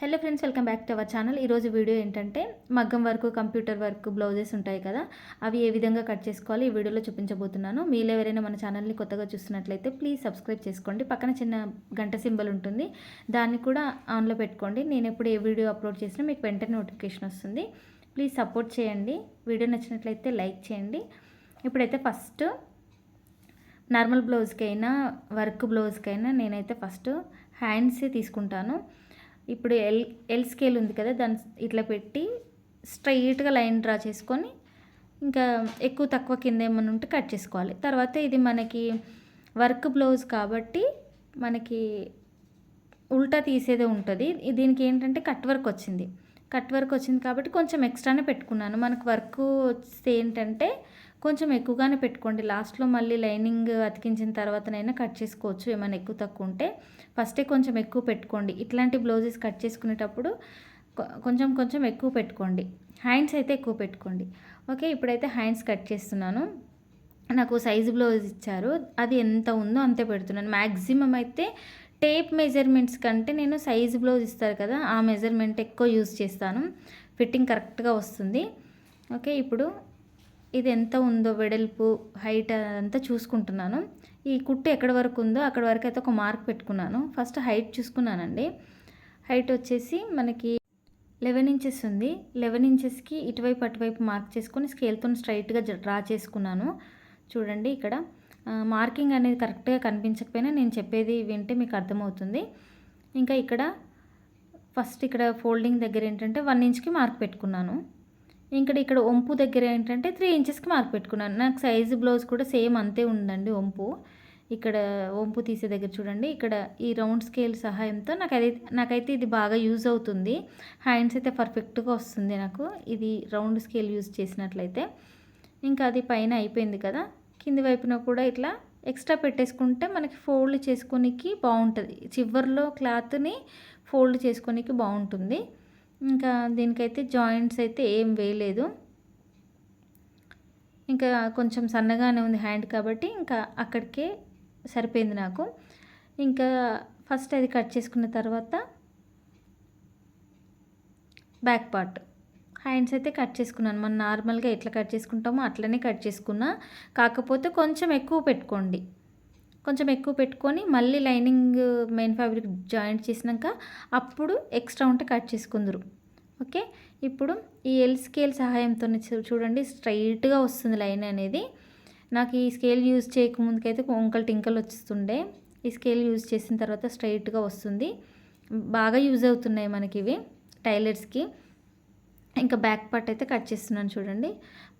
Hello friends welcome back to our channel ఈరోజు video ఏంటంటే మగ్గం వర్క్ కంప్యూటర్ వర్క్ బ్లౌజెస్ ఉంటాయి కదా. అవి ఏ విధంగా కట్ చేసుకోవాలి ఈ వీడియోలో చూపించబోతున్నాను. మీరు ఎవరైనా మన ఛానల్ని కొత్తగా చూస్తున్నట్లయితే ప్లీజ్ సబ్స్క్రైబ్ చేసుకోండి. పక్కన చిన్న గంట సింబల్ ఉంటుంది. దాన్ని కూడా ఆన్లో పెట్టుకోండి. నేను ఎప్పుడు ఏ వీడియో అప్లోడ్ చేసినా మీకు వెంటనే నోటిఫికేషన్ వస్తుంది. ప్లీజ్ సపోర్ట్ చేయండి. వీడియో నచ్చినట్లయితే లైక్ చేయండి. ఇప్పుడైతే ఫస్ట్ నార్మల్ బ్లౌజ్కైనా వర్క్ బ్లౌజ్కైనా నేనైతే ఫస్ట్ హ్యాండ్స్ తీసుకుంటాను. ఇప్పుడు ఎల్ ఎల్ స్కేల్ ఉంది కదా దాన్ని ఇట్లా పెట్టి స్ట్రైట్గా లైన్ డ్రా చేసుకొని ఇంకా ఎక్కువ తక్కువ కింద ఏమైనా ఉంటే కట్ చేసుకోవాలి. తర్వాత ఇది మనకి వర్క్ బ్లౌజ్ కాబట్టి మనకి ఉల్టా తీసేదే ఉంటుంది. దీనికి ఏంటంటే కట్ వర్క్ వచ్చింది. కట్ వర్క్ వచ్చింది కాబట్టి కొంచెం ఎక్స్ట్రానే పెట్టుకున్నాను. మనకు వర్క్ వస్తే ఏంటంటే కొంచెం ఎక్కువగానే పెట్టుకోండి. లాస్ట్లో మళ్ళీ లైనింగ్ అతికించిన తర్వాతనైనా కట్ చేసుకోవచ్చు. ఏమైనా ఎక్కువ తక్కువ ఉంటే ఫస్టే కొంచెం ఎక్కువ పెట్టుకోండి. ఇట్లాంటి బ్లౌజెస్ కట్ చేసుకునేటప్పుడు కొంచెం కొంచెం ఎక్కువ పెట్టుకోండి. హ్యాండ్స్ అయితే ఎక్కువ పెట్టుకోండి. ఓకే ఇప్పుడైతే హ్యాండ్స్ కట్ చేస్తున్నాను. నాకు సైజు బ్లౌజ్ ఇచ్చారు. అది ఎంత ఉందో అంతే పెడుతున్నాను. మ్యాక్సిమం అయితే టేప్ మెజర్మెంట్స్ కంటే నేను సైజు బ్లౌజ్ ఇస్తారు కదా ఆ మెజర్మెంట్ ఎక్కువ యూజ్ చేస్తాను. ఫిట్టింగ్ కరెక్ట్గా వస్తుంది. ఓకే ఇప్పుడు ఇది ఎంత ఉందో వెడల్పు హైట్ అంతా చూసుకుంటున్నాను. ఈ కుట్టు ఎక్కడి వరకు ఉందో అక్కడ వరకు అయితే ఒక మార్క్ పెట్టుకున్నాను. First height చూసుకున్నానండి. హైట్ వచ్చేసి మనకి లెవెన్ ఇంచెస్ ఉంది. లెవెన్ ఇంచెస్కి ఇటువైపు అటువైపు మార్క్ చేసుకొని స్కేల్తో స్ట్రైట్గా డ్రా చేసుకున్నాను. చూడండి ఇక్కడ. మార్కింగ్ అనేది కరెక్ట్గా కనిపించకపోయినా నేను చెప్పేది వింటే మీకు అర్థమవుతుంది. ఇంకా ఇక్కడ ఫస్ట్ ఇక్కడ ఫోల్డింగ్ దగ్గర ఏంటంటే వన్ ఇంచ్కి మార్క్ పెట్టుకున్నాను. ఇక్కడ ఇక్కడ వంపు దగ్గర ఏంటంటే త్రీ ఇంచెస్కి మార్క్ పెట్టుకున్నాను. నాకు సైజు బ్లౌజ్ కూడా సేమ్ అంతే ఉందండి వంపు ఇక్కడ వంపు తీసే దగ్గర చూడండి. ఇక్కడ ఈ రౌండ్ స్కేల్ సహాయంతో నాకు అది నాకైతే ఇది బాగా యూజ్ అవుతుంది. హ్యాండ్స్ అయితే పర్ఫెక్ట్గా వస్తుంది నాకు. ఇది రౌండ్ స్కేల్ యూజ్ చేసినట్లయితే. ఇంకా అది పైన అయిపోయింది కదా. కింది వైపున కూడా ఇట్లా ఎక్స్ట్రా పెట్టేసుకుంటే మనకి ఫోల్డ్ చేసుకోనికి బాగుంటుంది. చివర్లో క్లాత్ని ఫోల్డ్ చేసుకోనికి బాగుంటుంది. ఇంకా దీనికైతే జాయింట్స్ అయితే ఏం వేయలేదు. ఇంకా కొంచెం సన్నగానే ఉంది హ్యాండ్ కాబట్టి ఇంకా అక్కడికే సరిపోయింది నాకు. ఇంకా ఫస్ట్ అది కట్ చేసుకున్న తర్వాత బ్యాక్ పార్ట్. హ్యాండ్స్ అయితే కట్ చేసుకున్నాను. మనం నార్మల్గా ఎట్లా కట్ చేసుకుంటామో అట్లనే కట్ చేసుకున్నా. కాకపోతే కొంచెం ఎక్కువ పెట్టుకోండి. కొంచెం ఎక్కువ పెట్టుకొని మళ్ళీ లైనింగ్ మెయిన్ ఫ్యాబ్రిక్ జాయింట్ చేసినాక అప్పుడు ఎక్స్ట్రా ఉంటే కట్ చేసుకుందరు. ఓకే? ఇప్పుడు ఈ ఎల్ స్కేల్ సహాయంతో చూడండి స్ట్రైట్గా వస్తుంది లైన్ అనేది. నాకు ఈ స్కేల్ యూజ్ చేయకముందుకైతే వంకలు టింకలు వస్తుండే ఈ స్కేల్ యూజ్ చేసిన తర్వాత స్ట్రైట్గా వస్తుంది. బాగా యూజ్ అవుతున్నాయి మనకి ఇవి టైలర్స్కి. ఇంకా బ్యాక్ పార్ట్ అయితే కట్ చేస్తున్నాను చూడండి.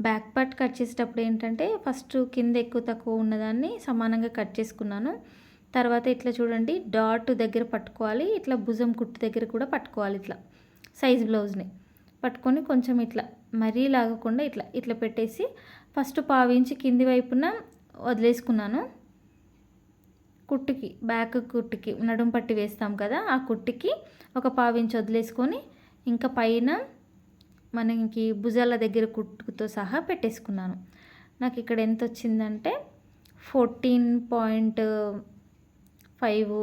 బ్యాక్ పార్ట్ కట్ చేసేటప్పుడు ఏంటంటే ఫస్ట్ కింద ఎక్కువ తక్కువ ఉన్నదాన్ని సమానంగా కట్ చేసుకున్నాను. తర్వాత ఇట్లా చూడండి డాట్ దగ్గర పట్టుకోవాలి ఇట్లా భుజం కుట్టు దగ్గర కూడా పట్టుకోవాలి ఇట్లా సైజ్ బ్లౌజ్ని. పట్టుకొని కొంచెం ఇట్లా మరీ లాగకుండా ఇట్లా ఇట్లా పెట్టేసి ఫస్ట్ పావించి కింది వైపున వదిలేసుకున్నాను. కుట్టుకి బ్యాక్ కుట్టుకి నడుం పట్టి వేస్తాం కదా ఆ కుట్టుకి ఒక పావించి వదిలేసుకొని ఇంకా పైన మనకి భుజాల దగ్గర కుట్టుతో సహా పెట్టేసుకున్నాను. నాకు ఇక్కడ ఎంత వచ్చిందంటే ఫోర్టీన్ పాయింట్ ఫైవ్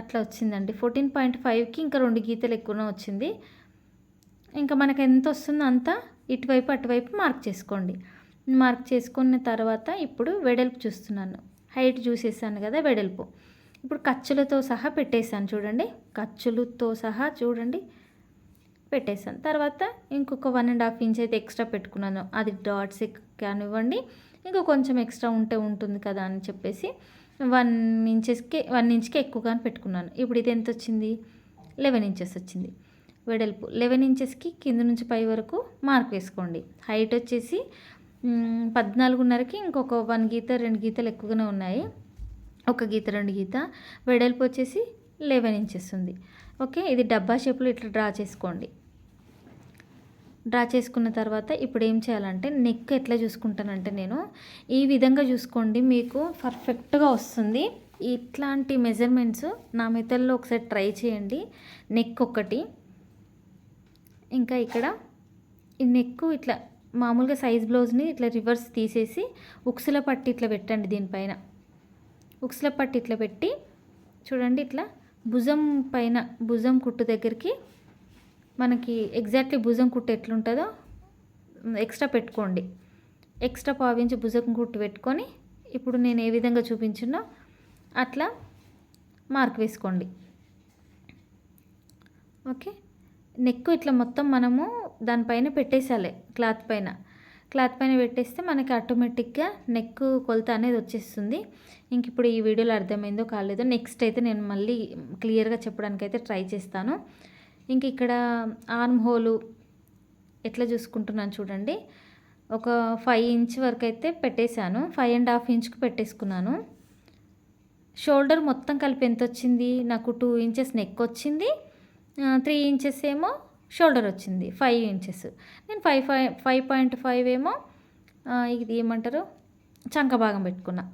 అట్లా వచ్చిందండి. ఫోర్టీన్ పాయింట్ ఫైవ్కి ఇంకా రెండు గీతలు ఎక్కువనే వచ్చింది. ఇంకా మనకు ఎంత వస్తుందో అంతా ఇటువైపు అటువైపు మార్క్ చేసుకోండి. మార్క్ చేసుకున్న తర్వాత ఇప్పుడు వెడల్పు చూస్తున్నాను. హైట్ చూసేసాను కదా వెడల్పు. ఇప్పుడు ఖర్చులతో సహా పెట్టేశాను చూడండి. ఖర్చులతో సహా చూడండి. పెట్టేశాను. తర్వాత ఇంకొక వన్ అండ్ హాఫ్ ఇంచ్ అయితే ఎక్స్ట్రా పెట్టుకున్నాను. అది డాట్స్ కానివ్వండి ఇంకా కొంచెం ఎక్స్ట్రా ఉంటే ఉంటుంది కదా అని చెప్పేసి వన్ ఇంచెస్కి వన్ ఇంచ్కి ఎక్కువగానే పెట్టుకున్నాను. ఇప్పుడు ఇది ఎంత వచ్చింది? లెవెన్ ఇంచెస్ వచ్చింది. వెడల్పు లెవెన్ ఇంచెస్కి కింద నుంచి పై వరకు మార్క్ వేసుకోండి. హైట్ వచ్చేసి పద్నాలుగున్నరకి ఇంకొక వన్ గీత రెండు గీతలు ఎక్కువగానే ఉన్నాయి. ఒక గీత రెండు గీత. వెడల్పు వచ్చేసి లెవెన్ ఇంచెస్ ఉంది. ఓకే? ఇది డబ్బా షేప్లో ఇట్లా డ్రా చేసుకోండి. డ్రా చేసుకున్న తర్వాత ఇప్పుడు ఏం చేయాలంటే నెక్ ఎట్లా చూసుకుంటానంటే నేను ఈ విధంగా చూసుకోండి మీకు పర్ఫెక్ట్గా వస్తుంది. ఇట్లాంటి మెజర్మెంట్స్ నా మెథడ్లో ఒకసారి ట్రై చేయండి. నెక్ ఒకటి. ఇంకా ఇక్కడ ఈ నెక్ ఇట్లా మామూలుగా సైజ్ బ్లౌజ్ని ఇట్లా రివర్స్ తీసేసి ఉక్సుల పట్టి ఇట్లా పెట్టండి దీనిపైన. ఉక్సుల పట్టి ఇట్లా పెట్టి చూడండి ఇట్లా భుజం పైన భుజం కుట్టు దగ్గరికి మనకి ఎగ్జాక్ట్లీ భుజం కుట్టు ఎట్లుంటుందో ఎక్స్ట్రా పెట్టుకోండి. ఎక్స్ట్రా పావించి భుజం కుట్టు పెట్టుకొని ఇప్పుడు నేను ఏ విధంగా చూపించినో అట్లా మార్క్ వేసుకోండి. ఓకే నెక్ ఇట్లా మొత్తం మనము దానిపైన పెట్టేసాలి క్లాత్ పైన. క్లాత్ పైన పెట్టేస్తే మనకి ఆటోమేటిక్గా నెక్ కొలత అనేది వచ్చేస్తుంది. ఇంక ఇప్పుడు ఈ వీడియోలో అర్థమైందో కాలేదో నెక్స్ట్ అయితే నేను మళ్ళీ క్లియర్గా చెప్పడానికి అయితే ట్రై చేస్తాను. ఇంక ఇక్కడ ఆర్మ్ హోలు ఎట్లా చూసుకుంటున్నాను చూడండి. ఒక ఫైవ్ ఇంచ్ వరకు అయితే పెట్టేశాను. ఫైవ్ అండ్ హాఫ్ ఇంచ్కి పెట్టేసుకున్నాను. షోల్డర్ మొత్తం కలిపి ఎంత వచ్చింది? నాకు టూ ఇంచెస్ నెక్ వచ్చింది. త్రీ ఇంచెస్ ఏమో షోల్డర్ వచ్చింది. Five inches. నేను five five five point five ఏమో ఇది ఏమంటారు? చంక భాగం పెట్టుకున్నా.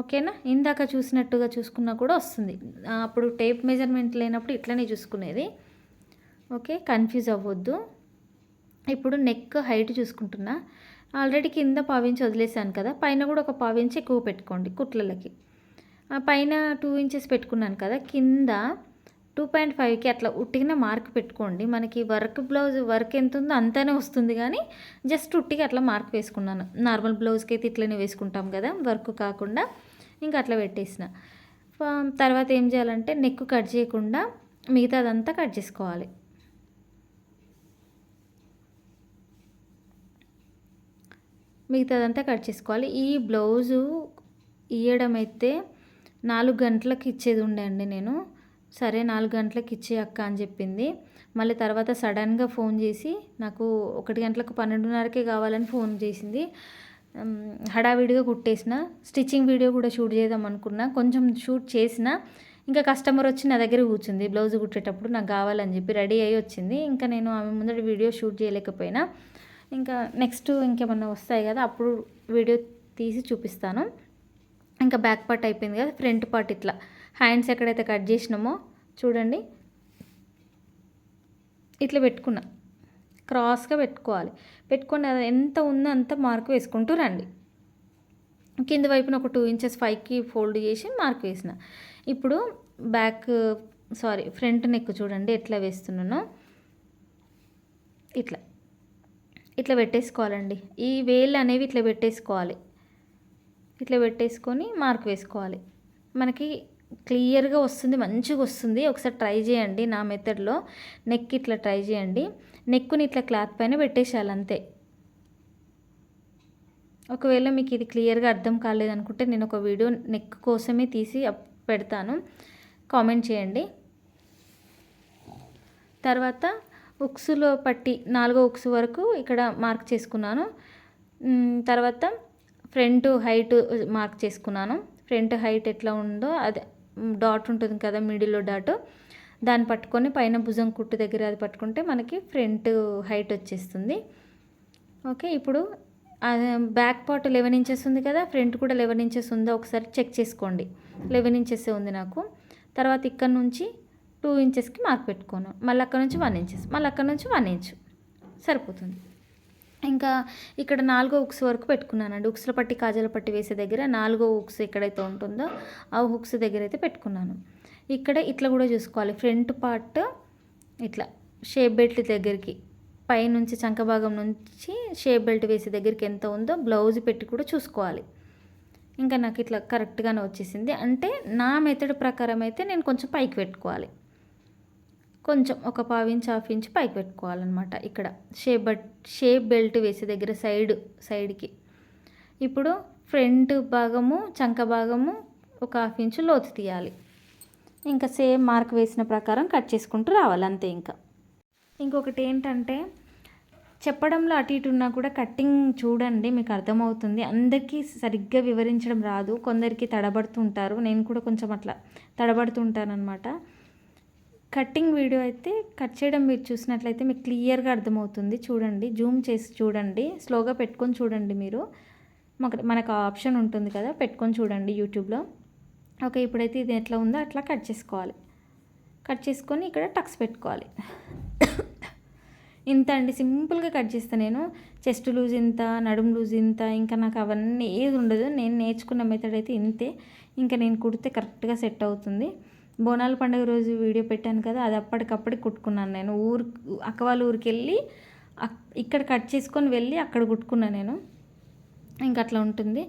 ఓకేనా? ఇందాక చూసినట్టుగా చూసుకున్నా కూడా వస్తుంది. అప్పుడు టేప్ మెజర్మెంట్ లేనప్పుడు ఇట్లనే చూసుకునేది. ఓకే కన్ఫ్యూజ్ అవ్వద్దు. ఇప్పుడు నెక్ హైట్ చూసుకుంటున్నా. ఆల్రెడీ కింద పావించి వదిలేసాను కదా పైన కూడా ఒక పావించి ఎక్కువ పెట్టుకోండి కుట్లలకి. పైన టూ ఇంచెస్ పెట్టుకున్నాను కదా కింద టూ పాయింట్ ఫైవ్కి అట్లా ఉట్టిగానే మార్క్ పెట్టుకోండి. మనకి వర్క్ బ్లౌజ్ వర్క్ ఎంత ఉందో అంతనే వస్తుంది కానీ జస్ట్ ఉట్టిగా అట్లా మార్క్ వేసుకున్నాను. నార్మల్ బ్లౌజ్కి అయితే ఇట్లనే వేసుకుంటాం కదా వర్క్ కాకుండా. ఇంకా అట్లా పెట్టేసిన. తర్వాత ఏం చేయాలంటే నెక్ కట్ చేయకుండా మిగతాదంతా కట్ చేసుకోవాలి. మిగతాదంతా కట్ చేసుకోవాలి. ఈ బ్లౌజు ఇయ్యడం అయితే నాలుగు గంటలకు ఇచ్చేది ఉండే అండి నేను. సరే నాలుగు గంటలకు ఇచ్చే అక్క అని చెప్పింది. మళ్ళీ తర్వాత సడన్గా ఫోన్ చేసి నాకు ఒకటి గంటలకు పన్నెండున్నరకే కావాలని ఫోన్ చేసింది. హడావిడిగా కుట్టేసిన. స్టిచ్చింగ్ వీడియో కూడా షూట్ చేద్దాం అనుకున్నా. కొంచెం షూట్ చేసిన. ఇంకా కస్టమర్ వచ్చి నా దగ్గర కూర్చుంది. బ్లౌజ్ కుట్టేటప్పుడు నాకు కావాలని చెప్పి రెడీ అయ్యి వచ్చింది. ఇంకా నేను ఆమె ముందర వీడియో షూట్ చేయలేకపోయినా. ఇంకా నెక్స్ట్ ఇంకేమన్నా వస్తాయి కదా అప్పుడు వీడియో తీసి చూపిస్తాను. ఇంకా బ్యాక్ పార్ట్ అయిపోయింది కదా ఫ్రంట్ పార్ట్ ఇట్లా. హ్యాండ్స్ ఎక్కడైతే కట్ చేసినామో చూడండి. ఇట్లా పెట్టుకున్నా. క్రాస్గా పెట్టుకోవాలి. పెట్టుకొని ఎంత ఉందో అంత మార్క్ వేసుకుంటూ రండి. కింద వైపున ఒక టూ ఇంచెస్ ఫైవ్కి ఫోల్డ్ చేసి మార్క్ వేసిన. ఇప్పుడు బ్యాక్ సారీ ఫ్రంట్ నెక్ చూడండి ఎట్లా వేస్తున్నానో. ఇట్లా. ఇట్లా పెట్టేసుకోవాలండి. ఈ వేలు అనేవి ఇట్లా పెట్టేసుకోవాలి. ఇట్లా పెట్టేసుకొని మార్క్ వేసుకోవాలి. మనకి క్లియర్గా వస్తుంది మంచిగా వస్తుంది. ఒకసారి ట్రై చేయండి నా మెథడ్లో. నెక్ ఇట్లా ట్రై చేయండి. నెక్కుని ఇట్లా క్లాత్ పైన పెట్టేసేయాలి అంతే. ఒకవేళ మీకు ఇది క్లియర్గా అర్థం కాలేదనుకుంటే నేను ఒక వీడియో నెక్ కోసమే తీసి పెడతాను. కామెంట్ చేయండి. తర్వాత ఉక్సులో పట్టి నాలుగో ఉక్స్ వరకు ఇక్కడ మార్క్ చేసుకున్నాను. తర్వాత ఫ్రంట్ హైట్ మార్క్ చేసుకున్నాను. ఫ్రంట్ హైట్ ఎట్లా ఉందో అదే డాట్ ఉంటుంది కదా మిడిల్లో డాట్. దాన్ని పట్టుకొని పైన భుజం కుట్టు దగ్గర అది పట్టుకుంటే మనకి ఫ్రంట్ హైట్ వచ్చేస్తుంది. ఓకే ఇప్పుడు బ్యాక్ పార్ట్ లెవెన్ ఇంచెస్ ఉంది కదా ఫ్రంట్ కూడా లెవెన్ ఇంచెస్ ఉందో ఒకసారి చెక్ చేసుకోండి. లెవెన్ ఇంచెస్ ఉంది నాకు. తర్వాత ఇక్కడ నుంచి టూ ఇంచెస్కి మార్క్ పెట్టుకోను. మళ్ళీ అక్కడ నుంచి వన్ ఇంచెస్ మళ్ళీ అక్కడ నుంచి వన్ ఇంచ్. సరిపోతుంది. ఇంకా ఇక్కడ నాలుగో హుక్స్ వరకు పెట్టుకున్నానండి. హుక్స్ల పట్టి కాజల పట్టి వేసే దగ్గర నాలుగో హుక్స్ ఎక్కడైతే ఉంటుందో ఆ హుక్స్ దగ్గర అయితే పెట్టుకున్నాను. ఇక్కడ ఇట్లా కూడా చూసుకోవాలి. ఫ్రంట్ పార్ట్ ఇట్లా షేప్ బెల్ట్ దగ్గరికి పైనుంచి చంక భాగం నుంచి షేప్ బెల్ట్ వేసే దగ్గరికి ఎంత ఉందో బ్లౌజ్ పెట్టి కూడా చూసుకోవాలి. ఇంకా నాకు ఇట్లా కరెక్ట్గానే వచ్చేసింది. అంటే నా మెథడ్ ప్రకారం అయితే నేను కొంచెం పైకి పెట్టుకోవాలి. కొంచెం ఒక పావు ఇంచ్ హాఫ్ ఇంచ్ పైకి పెట్టుకోవాలన్నమాట ఇక్కడ. షేప్ బట్ షేప్ బెల్ట్ వేసే దగ్గర సైడ్ సైడ్కి. ఇప్పుడు ఫ్రంట్ భాగము చంక భాగము ఒక హాఫ్ ఇంచ్ లోతు తీయాలి. ఇంకా సేమ్ మార్క్ వేసిన ప్రకారం కట్ చేసుకుంటూ రావాలి అంతే ఇంకా. ఇంకొకటి ఏంటంటే చెప్పడంలో అటు ఇటు ఉన్నా కూడా కట్టింగ్ చూడండి మీకు అర్థమవుతుంది. అందరికీ సరిగ్గా వివరించడం రాదు. కొందరికి తడబడుతుంటారు నేను కూడా కొంచెం అట్లా తడబడుతుంటానమాట కట్టింగ్ వీడియో అయితే కట్ చేయడం మీరు చూసినట్లయితే మీకు క్లియర్గా అర్థమవుతుంది. చూడండి జూమ్ చేసి చూడండి. స్లోగా పెట్టుకొని చూడండి మీరు. మాకు మనకు ఆప్షన్ ఉంటుంది కదా పెట్టుకొని చూడండి యూట్యూబ్లో. ఓకే ఇప్పుడైతే ఇది ఎట్లా ఉందో అట్లా కట్ చేసుకోవాలి. కట్ చేసుకొని ఇక్కడ టక్స్ పెట్టుకోవాలి. ఇంత అండి సింపుల్గా కట్ చేస్తాను నేను. చెస్ట్ లూజ్ ఇంత నడుము లూజ్ ఇంత ఇంకా నాకు అవన్నీ ఏది ఉండదు. నేను నేర్చుకున్న మెథడ్ అయితే ఇంతే. ఇంకా నేను కుడితే కరెక్ట్గా సెట్ అవుతుంది. బోనాల పండుగ రోజు వీడియో పెట్టాను కదా అది అప్పటికప్పుడు కుట్టుకున్నాను నేను. ఊరు అక్క వాళ్ళ ఊరికి వెళ్ళి ఇక్కడ కట్ చేసుకొని వెళ్ళి అక్కడ కుట్టుకున్నాను నేను. ఇంక అట్లా ఉంటుంది.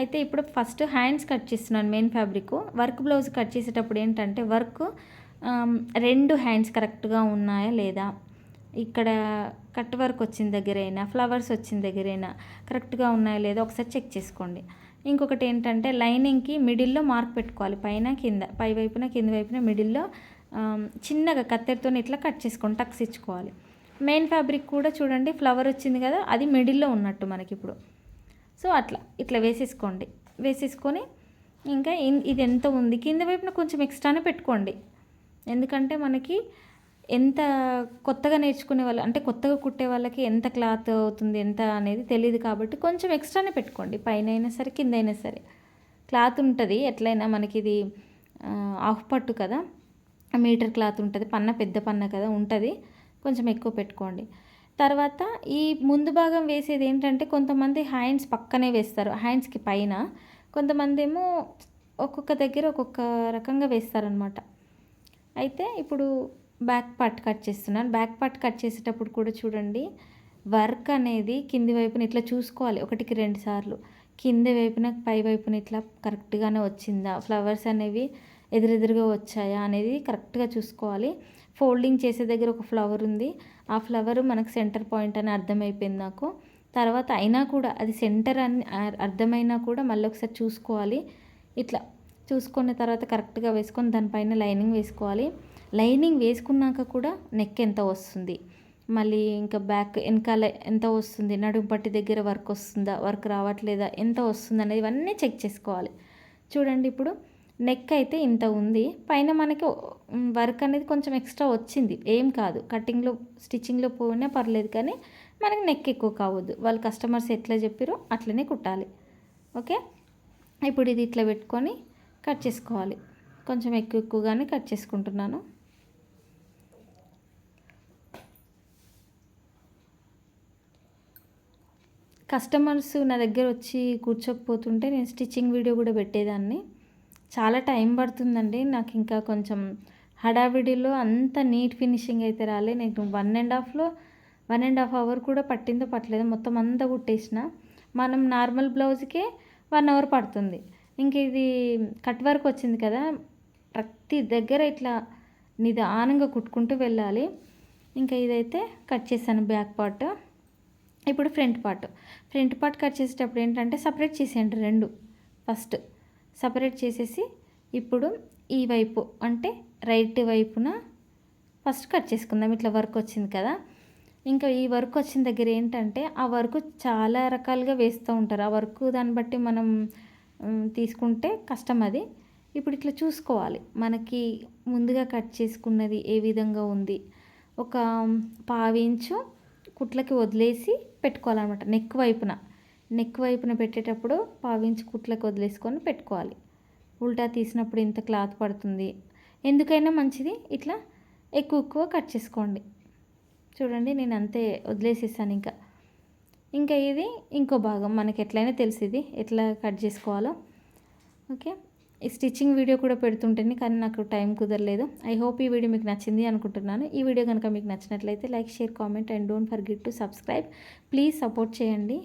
అయితే ఇప్పుడు ఫస్ట్ హ్యాండ్స్ కట్ చేస్తున్నాను main fabric. Work blouse cut చేసేటప్పుడు ఏంటంటే వర్క్ రెండు హ్యాండ్స్ కరెక్ట్గా ఉన్నాయా లేదా? ఇక్కడ కట్ వర్క్ వచ్చిన దగ్గరైనా ఫ్లవర్స్ వచ్చిన దగ్గరైనా కరెక్ట్గా ఉన్నాయా లేదా ఒకసారి చెక్ చేసుకోండి. ఇంకొకటి ఏంటంటే లైనింగ్కి మిడిల్లో మార్క్ పెట్టుకోవాలి పైన కింద పై వైపున కింద వైపున మిడిల్లో చిన్నగా కత్తెరతో ఇట్లా కట్ చేసుకొని టక్స్ ఇచ్చుకోవాలి. మెయిన్ ఫ్యాబ్రిక్ కూడా చూడండి ఫ్లవర్ వచ్చింది కదా అది మిడిల్లో ఉన్నట్టు మనకి ఇప్పుడు. సో అట్లా ఇట్లా వేసేసుకోండి. వేసేసుకొని ఇంకా ఇది ఎంత ఉంది? కింద వైపున కొంచెం ఎక్స్ట్రానే పెట్టుకోండి. ఎందుకంటే మనకి ఎంత కొత్తగా నేర్చుకునే వాళ్ళు అంటే కొత్తగా కుట్టే వాళ్ళకి ఎంత క్లాత్ అవుతుంది ఎంత అనేది తెలియదు కాబట్టి కొంచెం ఎక్స్ట్రానే పెట్టుకోండి. పైన అయినా సరే కింద అయినా సరే. క్లాత్ ఉంటుంది ఎట్లయినా మనకి ఇది ఆఫ్ పట్టు కదా. మీటర్ క్లాత్ ఉంటుంది పన్న పెద్ద పన్న కదా ఉంటుంది. కొంచెం ఎక్కువ పెట్టుకోండి. తర్వాత ఈ ముందు భాగం వేసేది ఏంటంటే కొంతమంది హ్యాండ్స్ పక్కనే వేస్తారు హ్యాండ్స్కి పైన. కొంతమంది ఏమో ఒక్కొక్క దగ్గర ఒక్కొక్క రకంగా వేస్తారనమాట అయితే ఇప్పుడు బ్యాక్ పార్ట్ కట్ చేస్తున్నాను. బ్యాక్ పార్ట్ కట్ చేసేటప్పుడు కూడా చూడండి వర్క్ అనేది కింది వైపున ఇట్లా చూసుకోవాలి. ఒకటికి రెండు సార్లు. కింది వైపున పై వైపున ఇట్లా కరెక్ట్గానే వచ్చిందా? ఫ్లవర్స్ అనేవి ఎదురెదురుగా వచ్చాయా అనేది కరెక్ట్గా చూసుకోవాలి. ఫోల్డింగ్ చేసే దగ్గర ఒక ఫ్లవర్ ఉంది. ఆ ఫ్లవర్ మనకు సెంటర్ పాయింట్ అని అర్థమైపోయింది నాకు. తర్వాత అయినా కూడా అది సెంటర్ అని అర్థమైనా కూడా మళ్ళీ ఒకసారి చూసుకోవాలి. ఇట్లా చూసుకున్న తర్వాత కరెక్ట్గా వేసుకొని దానిపైన లైనింగ్ వేసుకోవాలి. లైనింగ్ వేసుకున్నాక కూడా నెక్ ఎంత వస్తుంది? మళ్ళీ ఇంకా బ్యాక్ వెనకాల ఎంత వస్తుంది? నడుము పట్టి దగ్గర వర్క్ వస్తుందా? వర్క్ రావట్లేదా? ఎంత వస్తుంది అనేది ఇవన్నీ చెక్ చేసుకోవాలి. చూడండి ఇప్పుడు నెక్ అయితే ఇంత ఉంది. పైన మనకి వర్క్ అనేది కొంచెం ఎక్స్ట్రా వచ్చింది. ఏం కాదు. కటింగ్లో స్టిచ్చింగ్లో పోయినా పర్లేదు కానీ మనకి నెక్ ఎక్కువ కావద్దు. వాళ్ళు కస్టమర్స్ ఎట్లా చెప్పారో అట్లనే కుట్టాలి. ఓకే? ఇప్పుడు ఇది ఇట్లా పెట్టుకొని కట్ చేసుకోవాలి. కొంచెం ఎక్కువ ఎక్కువగానే కట్ చేసుకుంటున్నాను. కస్టమర్స్ నా దగ్గర వచ్చి కూర్చోకపోతుంటే నేను స్టిచ్చింగ్ వీడియో కూడా పెట్టేదాన్ని. చాలా టైం పడుతుందండి. నాకు ఇంకా కొంచెం హడావిడిలో అంత నీట్ ఫినిషింగ్ అయితే రాలే. నేను వన్ అండ్ హాఫ్లో వన్ అండ్ హాఫ్ అవర్ కూడా పట్టిందో పట్టలేదు. మొత్తం అంతా కుట్టేసిన. మనం నార్మల్ బ్లౌజ్కే వన్ అవర్ పడుతుంది. ఇంక ఇది కట్ వర్క్ వచ్చింది కదా. ప్రతి దగ్గర ఇట్లా నిదానంగా కుట్టుకుంటూ వెళ్ళాలి. ఇంకా ఇదైతే కట్ చేశాను బ్యాక్ పార్ట్. ఇప్పుడు front part. Front part cut చేసేటప్పుడు ఏంటంటే సపరేట్ చేసేయండి రెండు. ఫస్ట్ సపరేట్ చేసేసి ఇప్పుడు ఈ వైపు అంటే రైట్ వైపున ఫస్ట్ కట్ చేసుకుందాం. ఇట్లా వర్క్ వచ్చింది కదా. ఇంకా ఈ వర్క్ వచ్చిన దగ్గర ఏంటంటే ఆ వర్క్ చాలా రకాలుగా వేస్తూ ఉంటారు. ఆ వర్క్ దాన్ని బట్టి మనం తీసుకుంటే కష్టం అది. ఇప్పుడు ఇట్లా చూసుకోవాలి. మనకి ముందుగా కట్ చేసుకున్నది ఏ విధంగా ఉంది? ఒక పావించు కుట్లకి వదిలేసి పెట్టుకోవాలన్నమాట. నెక్ వైపున. నెక్ వైపున పెట్టేటప్పుడు పావించి కుట్లకి వదిలేసుకొని పెట్టుకోవాలి. ఉల్టా తీసినప్పుడు ఇంత క్లాత్ పడుతుంది. ఎందుకైనా మంచిది. ఇట్లా ఎక్కువ ఎక్కువ కట్ చేసుకోండి. చూడండి నేను అంతే వదిలేసేసాను ఇంకా. ఇంకా ఇది ఇంకో భాగం. మనకి ఎట్లయినా తెలిసింది. ఎట్లా కట్ చేసుకోవాలో. ఓకే? ఈ స్టిచ్చింగ్ వీడియో కూడా పెడుతుంటేనే కానీ నాకు టైం కుదరలేదు. ఐ హోప్ ఈ వీడియో మీకు నచ్చింది అనుకుంటున్నాను. ఈ వీడియో కనుక మీకు నచ్చినట్లయితే like share comment and don't forget to subscribe. Please support చేయండి.